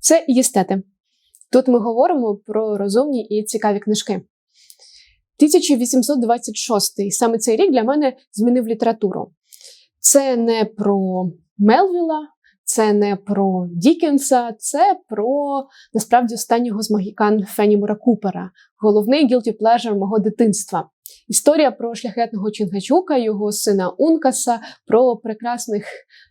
Це єстети. Тут ми говоримо про розумні і цікаві книжки. 1826 саме цей рік для мене змінив літературу. Це не про Мелвіла, це не про Дікенса, це про насправді останнього з магікан Фенімора Купера, головний guilty pleasure мого дитинства. Історія про шляхетного Чінгачука, його сина Ункаса, про прекрасних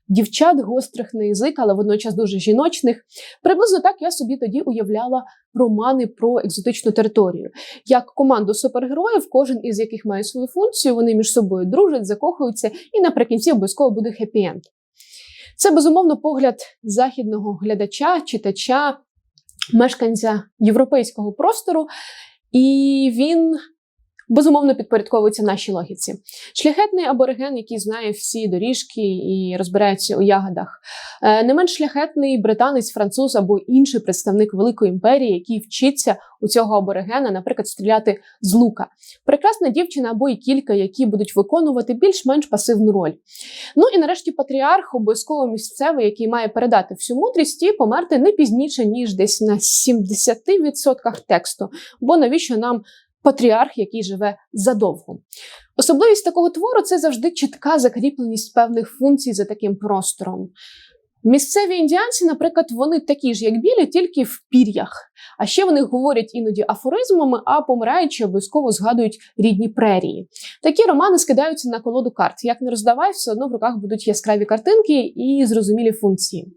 дівчат, гострих на язик, але водночас дуже жіночних. Приблизно так я собі тоді уявляла романи про екзотичну територію. Як команду супергероїв, кожен із яких має свою функцію, вони між собою дружать, закохуються, і наприкінці обов'язково буде хеппі-енд. Це безумовно погляд західного глядача, читача, мешканця європейського простору, і він безумовно підпорядковується нашій логіці. Шляхетний абориген, який знає всі доріжки і розбирається у ягодах, е, не менш шляхетний британець, француз або інший представник великої імперії, який вчиться у цього аборигена, наприклад, стріляти з лука. Прекрасна дівчина або і кілька, які будуть виконувати більш-менш пасивну роль. Ну і нарешті патріарх, обов'язково місцевий, який має передати всю мудрість і померти не пізніше, ніж десь на 70% тексту. Бо навіщо нам патріарх, який живе задовго. Особливість такого твору це завжди чітка закріпленість певних функцій за таким простором. Місцеві індіанці, наприклад, вони такі ж, як білі, тільки в пір'ях. А ще вони говорять іноді афоризмами, а помираючи, обов'язково згадують рідні прерії. Такі романи скидаються на колоду карт. Як не роздавай, все одно в руках будуть яскраві картинки і зрозумілі функції.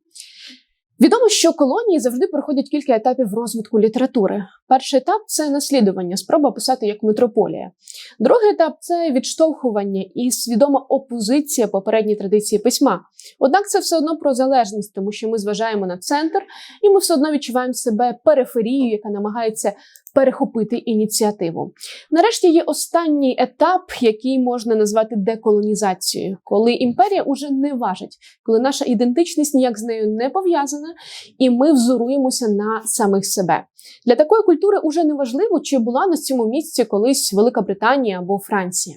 Відомо, що колонії завжди проходять кілька етапів розвитку літератури. Перший етап це наслідування, спроба писати як метрополія. Другий етап це відштовхування і свідома опозиція попередній традиції письма. Однак це все одно про залежність, тому що ми зважаємо на центр, і ми все одно відчуваємо себе периферією, яка намагається перехопити ініціативу. Нарешті є останній етап, який можна назвати деколонізацією, коли імперія уже не важить, коли наша ідентичність ніяк з нею не пов'язана, і ми взоруємося на самих себе. Для такої культури уже не важливо, чи була на цьому місці колись Велика Британія або Франція.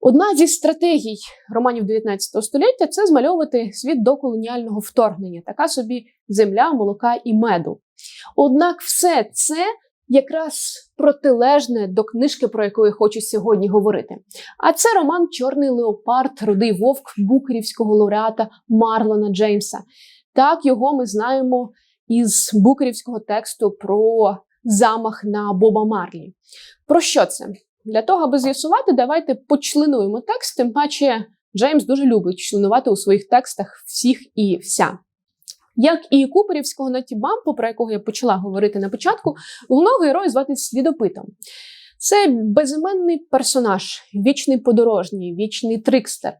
Одна зі стратегій романів 19 століття це змальовувати світ до колоніального вторгнення, така собі земля, молока і меду. Однак все це якраз протилежне до книжки, про яку я хочу сьогодні говорити. А це роман Чорний Леопард, Рудий Вовк Букерівського лауреата Марлона Джеймса. Так його ми знаємо із букерівського тексту про замах на Боба Марлі. Про що це? Для того, аби з'ясувати, давайте почленуємо текст, тим паче Джеймс дуже любить членувати у своїх текстах всіх і вся. Як і Куперівського Натібампу, про якого я почала говорити на початку, головного героя звати слідопитом. Це безіменний персонаж, вічний подорожній, вічний трикстер,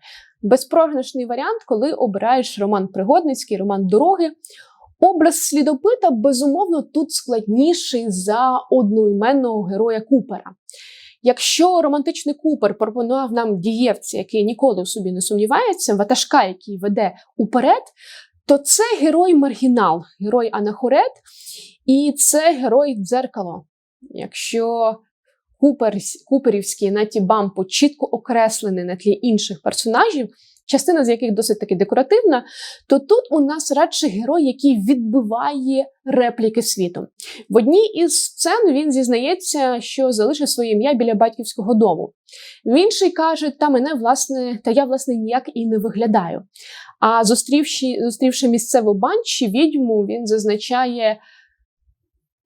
безпрограшний варіант, коли обираєш роман пригодницький, роман дороги. Образ слідопита, безумовно, тут складніший за одноіменного героя Купера. Якщо романтичний Купер пропонував нам дієвця, який ніколи в собі не сумнівається, ватажка, який веде уперед, то це герой маргінал, герой Анахорет, і це герой дзеркало. Якщо Купер, Куперівський Наті Бампо чітко окреслений на тлі інших персонажів, частина з яких досить таки декоративна, то тут у нас радше герой, який відбиває репліки світу. В одній із сцен він зізнається, що залишив своє ім'я біля батьківського дому. В інший каже, та мене власне, та я власне ніяк і не виглядаю. А зустрівши, зустрівши місцеву банші, відьму, він зазначає: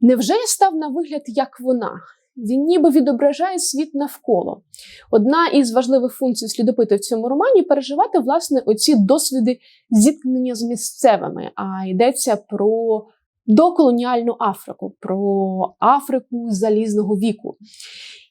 невже я став на вигляд, як вона? Він ніби відображає світ навколо. Одна із важливих функцій слідопити в цьому романі переживати власне оці досвіди зіткнення з місцевими. А йдеться про доколоніальну Африку, про Африку залізного віку.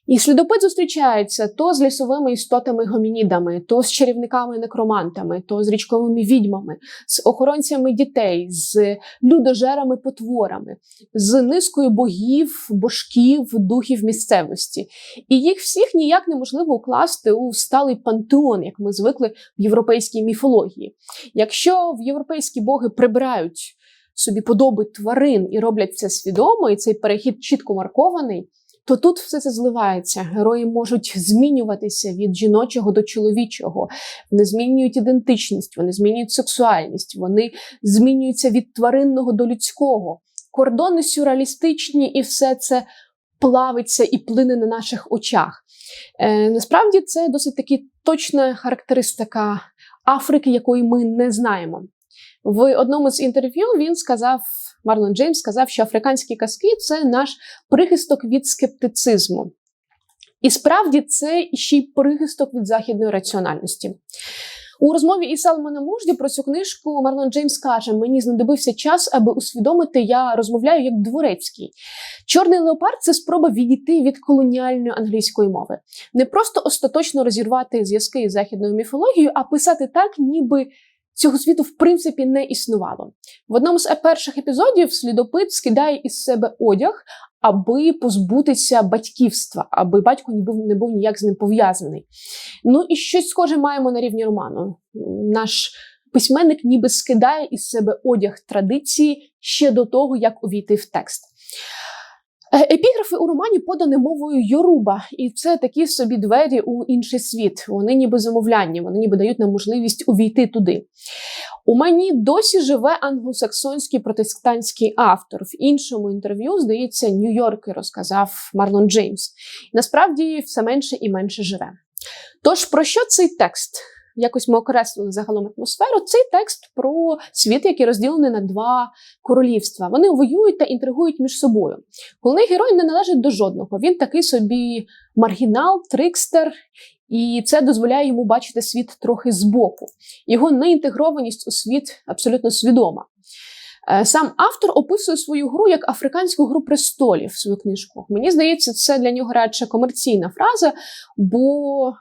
І слідопит зустрічається то з лісовими істотами-гомінідами, то з чарівниками-некромантами, то з річковими відьмами, з охоронцями дітей, з людожерами-потворами, з низкою богів, божків, духів місцевості. І їх всіх ніяк неможливо укласти у сталий пантеон, як ми звикли в європейській міфології. Якщо в європейські боги прибирають собі подоби тварин і роблять це свідомо, і цей перехід чітко маркований то тут все це зливається. Герої можуть змінюватися від жіночого до чоловічого. Вони змінюють ідентичність, вони змінюють сексуальність, вони змінюються від тваринного до людського. Кордони сюрреалістичні, і все це плавиться і плине на наших очах. Е, Насправді це досить таки точна характеристика Африки, якої ми не знаємо. В одному з інтерв'ю він сказав, Марлон Джеймс сказав, що африканські казки це наш прихисток від скептицизму. І справді це ще й прихисток від західної раціональності. У розмові із Салманом Мужді про цю книжку Марлон Джеймс каже: мені знадобився час, аби усвідомити, я розмовляю як дворецький. Чорний леопард це спроба відійти від колоніальної англійської мови, не просто остаточно розірвати зв'язки із західною міфологією, а писати так, ніби. Цього світу в принципі не існувало. В одному з перших епізодів слідопит скидає із себе одяг, аби позбутися батьківства, аби батько не був не був ніяк з ним пов'язаний. Ну і щось схоже маємо на рівні роману. Наш письменник ніби скидає із себе одяг традиції ще до того, як увійти в текст. Е, Епіграфи у романі подані мовою Йоруба, і це такі собі двері у інший світ. Вони ніби замовляння, вони ніби дають нам можливість увійти туди. У мені досі живе англосаксонський протестантський автор. В іншому інтерв'ю, здається, Нью-Йоркер розказав Марлон Джеймс. Насправді все менше і менше живе. Тож, про що цей текст? Якось ми окреслили загалом атмосферу. Цей текст про світ, який розділений на два королівства. Вони воюють та інтригують між собою. Головний герой не належить до жодного. Він такий собі маргінал, трикстер, і це дозволяє йому бачити світ трохи збоку. Його неінтегрованість у світ абсолютно свідома. Е, Сам автор описує свою гру як африканську гру престолів свою книжку. Мені здається, це для нього радше комерційна фраза, бо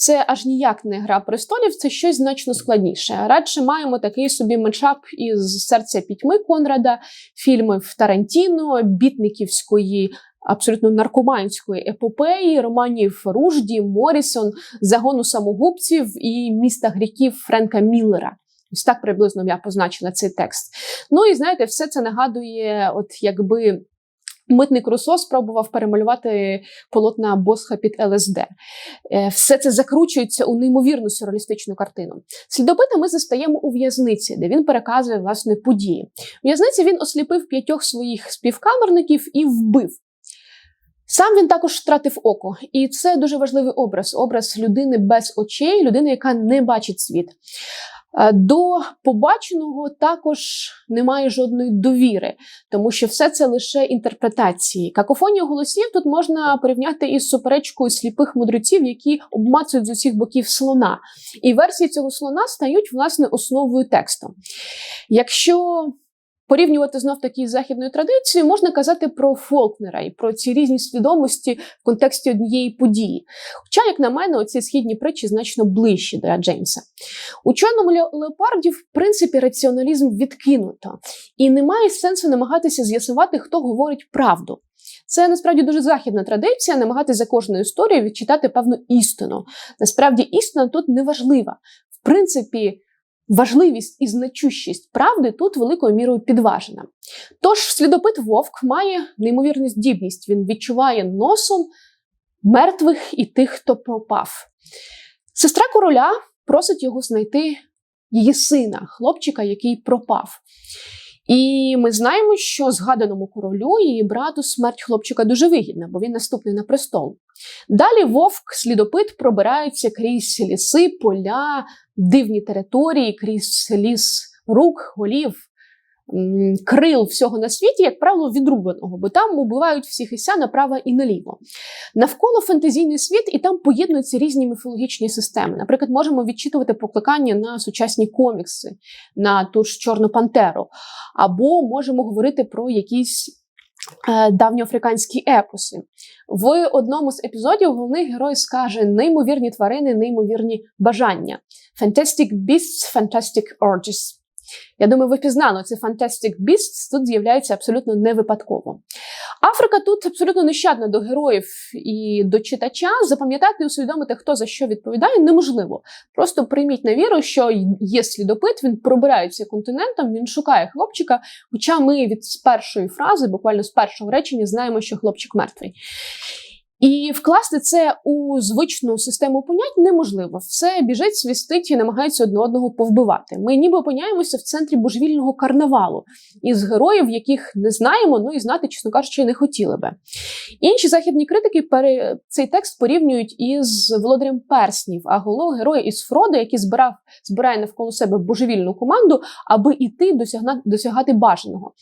це аж ніяк не гра престолів, це щось значно складніше. Радше маємо такий собі мечап із серця пітьми Конрада, фільмів Тарантіно, бітниківської. Абсолютно наркоманської епопеї, романів Ружді, Морісон, загону самогубців і міста гріків Френка Міллера. Ось так приблизно я позначила цей текст. Ну і знаєте, все це нагадує, от якби Митник Русо спробував перемалювати полотна Босха під ЛСД. Е, Все це закручується у неймовірну сюрреалістичну картину. Слідопита ми застаємо у в'язниці, де він переказує власне події. У в'язниці він осліпив п'ятьох своїх співкамерників і вбив. Сам він також втратив око, і це дуже важливий образ образ людини без очей, людини, яка не бачить світ. Е, До побаченого також немає жодної довіри, тому що все це лише інтерпретації. Какофонію голосів тут можна порівняти із суперечкою сліпих мудреців, які обмацують з усіх боків слона. І версії цього слона стають власне основою тексту. Якщо порівнювати знов таки з західною традицією, можна казати про Фолкнера і про ці різні свідомості в контексті однієї події. Хоча, як на мене, оці східні притчі значно ближчі до Джеймса. У чорному леопарді, в принципі, раціоналізм відкинуто, і немає сенсу намагатися з'ясувати, хто говорить правду. Це насправді дуже західна традиція намагатися за кожною історією відчитати певну істину. Насправді істина тут не важлива. В принципі, важливість і значущість правди тут великою мірою підважена. Тож слідопит Вовк має неймовірну здібність. Він відчуває носом мертвих і тих, хто пропав. Сестра короля просить його знайти її сина, хлопчика, який пропав. І ми знаємо, що згаданому королю її брату смерть хлопчика дуже вигідна, бо він наступний на престол. Далі вовк, слідопит пробирається крізь ліси, поля, дивні території, крізь ліс рук, голів, крил всього на світі, як правило, відрубаного, бо там убивають всіх і ся направо і наліво. Навколо фантазійний світ, і там поєднуються різні міфологічні системи. Наприклад, можемо відчитувати покликання на сучасні комікси, на ту ж Чорну Пантеру, або можемо говорити про якісь. е, Давньоафриканські епоси. В одному з епізодів головний герой скаже неймовірні тварини, неймовірні бажання. Fantastic beasts, fantastic urges. Я думаю, ви пізнали це Fantastic Beasts тут з'являється абсолютно не випадково. Африка тут абсолютно нещадна до героїв і до читача. Запам'ятати і усвідомити, хто за що відповідає, неможливо. Просто прийміть на віру, що є слідопит, він пробирається континентом, він шукає хлопчика. Хоча ми від першої фрази, буквально з першого речення, знаємо, що хлопчик мертвий. І вкласти це у звичну систему понять неможливо. Все біжить, свістить і намагається одне одного повбивати. Ми ніби опиняємося в центрі божевільного карнавалу із героїв, яких не знаємо, ну і знати, чесно кажучи, не хотіли би. Інші західні критики пере... цей текст порівнюють із володарем перснів, а головного героя із Фродо, який збирав збирає навколо себе божевільну команду, аби іти досягна... досягати бажаного.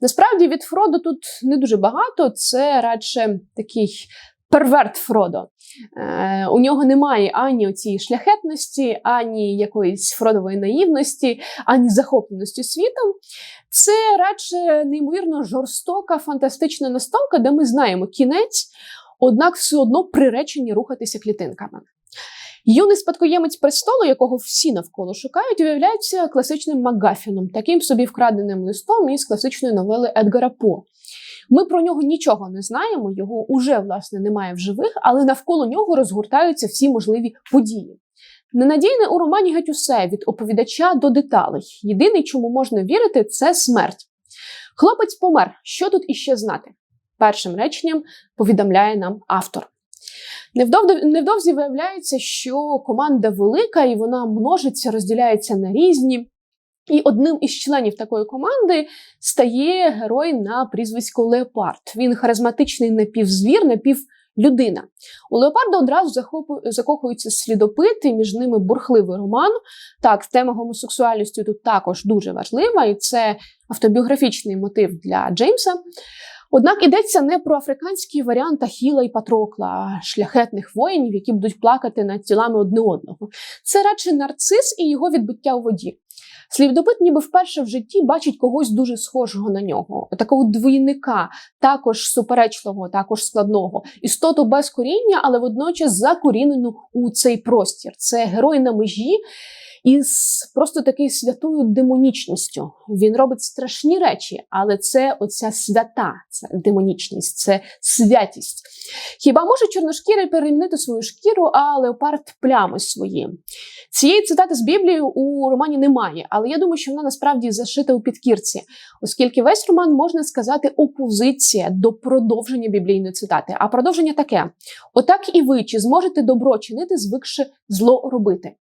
Насправді від Фродо тут не дуже багато, це радше такий перверт Фродо. Е, У нього немає ані цієї шляхетності, ані якоїсь фродової наївності, ані захопленості світом. Це радше неймовірно жорстока, фантастична настолка, де ми знаємо кінець, однак все одно приречені рухатися клітинками. Юний спадкоємець престолу, якого всі навколо шукають, виявляється класичним Макгафіном, таким собі вкраденим листом із класичної новели Едгара По. Ми про нього нічого не знаємо, його уже власне немає в живих, але навколо нього розгортаються всі можливі події. Ненадійне у романі геть усе від оповідача до деталей. Єдине, чому можна вірити, це смерть. Хлопець помер. Що тут іще знати? Першим реченням повідомляє нам автор. Невдовзі виявляється, що команда велика і вона множиться, розділяється на різні. І одним із членів такої команди стає герой на прізвисько Леопард. Він харизматичний напівзвір, напівлюдина. У Леопарда одразу закохуються слідопити, між ними бурхливий роман. Так, тема гомосексуальності тут також дуже важлива, і це автобіографічний мотив для Джеймса. Однак йдеться не про африканський варіант Ахіла і Патрокла, шляхетних воїнів, які будуть плакати над тілами одне одного. Це радше нарцис і його відбиття у воді. Слідопит ніби вперше в житті бачить когось дуже схожого на нього, такого двійника, також суперечливого, також складного, істоту без коріння, але водночас закорінену у цей простір. Це герой на межі із просто такою святою демонічністю. Він робить страшні речі, але це оця свята, це демонічність, це святість. Хіба може чорношкірий перемінити свою шкіру, а леопард плями свої? Цієї цитати з Біблії у романі немає, але я думаю, що вона насправді зашита у підкірці, оскільки весь роман можна сказати опозиція до продовження біблійної цитати. А продовження таке: отак і ви чи зможете добро чинити, звикши зло робити.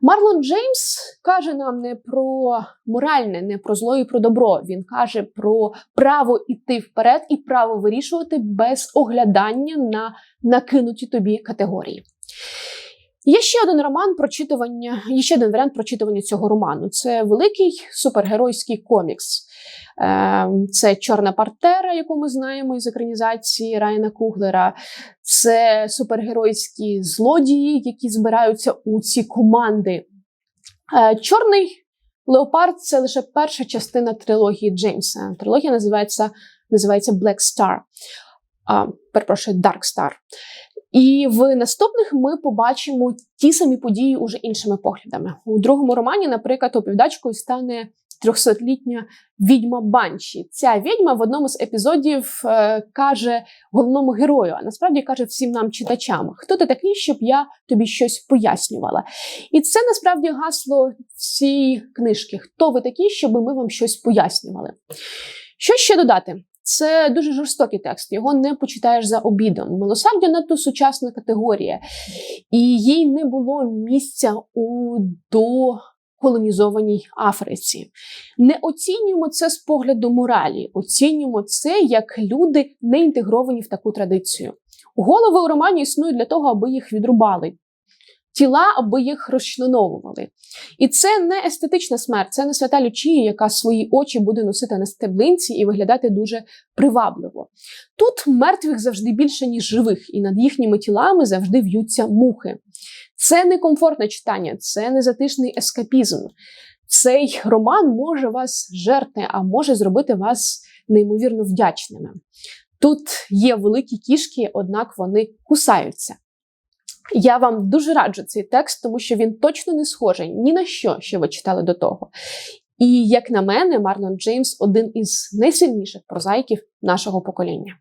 Марлон Джеймс каже нам не про моральне, не про зло і про добро. Він каже про право йти вперед і право вирішувати без оглядання на накинуті тобі категорії. Є ще один роман прочитування, є ще один варіант прочитування цього роману. Це великий супергеройський комікс. Ем, це Чорна партера, яку ми знаємо із екранізації Райана Куглера. Це супергеройські злодії, які збираються у ці команди. Е, Чорний леопард це лише перша частина трилогії Джеймса. Трилогія називається називається Black Star. А, Перепрошую, Dark Star. І в наступних ми побачимо ті самі події уже іншими поглядами. У другому романі, наприклад, оповідачкою стане трьохсотлітня відьма Банші. Ця відьма в одному з епізодів е, каже головному герою, а насправді каже всім нам читачам, хто ти такий, щоб я тобі щось пояснювала. І це насправді гасло цієї книжки. Хто ви такі, щоб ми вам щось пояснювали? Що ще додати? Це дуже жорстокий текст, його не почитаєш за обідом. Милосердя надто сучасна категорія, і їй не було місця у доколонізованій Африці. Не оцінюємо це з погляду моралі, оцінюємо це як люди не інтегровані в таку традицію. Голови у романі існують для того, аби їх відрубали тіла, аби їх розчленовували. І це не естетична смерть, це не свята Лючія, яка свої очі буде носити на стеблинці і виглядати дуже привабливо. Тут мертвих завжди більше, ніж живих, і над їхніми тілами завжди в'ються мухи. Це не комфортне читання, це не затишний ескапізм. Цей роман може вас жерти, а може зробити вас неймовірно вдячними. Тут є великі кішки, однак вони кусаються. Я вам дуже раджу цей текст, тому що він точно не схожий ні на що, що ви читали до того. І, як на мене, Марлон Джеймс один із найсильніших прозаїків нашого покоління.